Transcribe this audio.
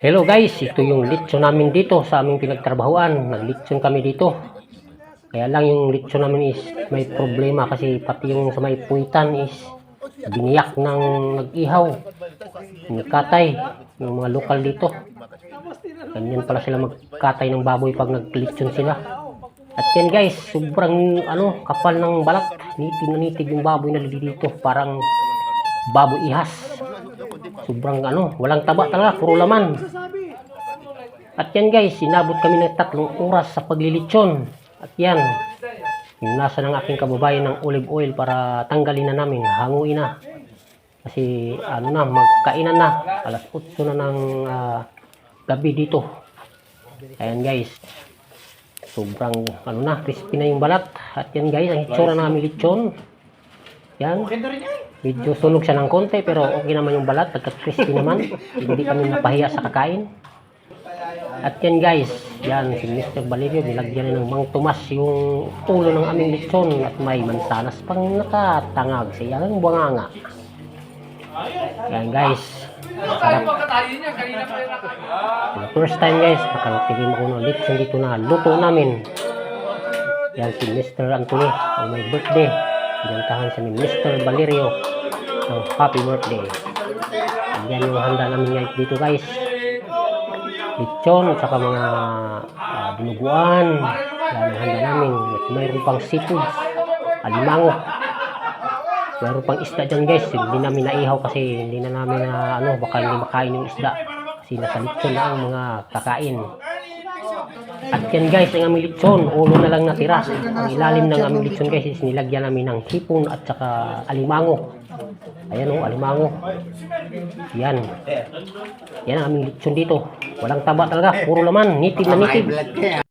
Hello guys, ito yung lechon namin dito sa aming pinagtrabahuan. Naglechon kami dito. Kaya lang yung lechon namin is may problema kasi pati yung sa may puwitan is biniyak ng nag-ihaw. Nakatay yung mga lokal dito. Ganyan pala sila magkatay ng baboy pag naglechon sila. At yan guys, sobrang ano, kapal ng balat. Nitid na nitid yung baboy na dito. Parang baboy ihas. Sobrang ano, walang taba talaga, puro laman. At yan guys, sinabot kami ng tatlong oras sa paglilitsyon. At yan, nasa ng aking kababayan ng olive oil para tanggalin na namin, hanguin na. Kasi ano na, magkainan na. Alas 8 na ng ah, gabi dito. Ayan guys, sobrang ano na, crispy na yung balat. At yan guys, ang itsura namin litsyon. Yan. Medyo sunog siya ng konti pero okay naman yung balat, nagka-crispy naman. Hindi kami napahiya sa kakain. At yan guys, yan si Mr. Valerio, nilagyan na ng Mang Tomas yung ulo ng aming lechon at may mansanas pang nakatangag sa iyang bunganga. Yan guys, sarap. First time guys, nakatikim ako ng lechon dito na luto namin. Yan si Mr. Anthony, ang may birthday. Gantahan siya ni Mr. Valerio ng happy birthday. Yan yung handa namin guys dito guys. Lechon at saka mga ah, dinuguan. Yan ang handa namin. At mayroon pang seafood. Alimango. Mayroon pang isda dyan guys. Hindi namin naihaw kasi hindi na namin na ano, baka hindi makain yung isda. Kasi nasa lechon na ang mga kakain. At yan guys, ang aming lechon, ulo na lang natira. Ang ilalim ng aming lechon guys is nilagyan namin ng hipon at saka alimango. Ayan o, alimango. Yan. Yan ang aming lechon dito. Walang taba talaga, puro laman, nitid na ka.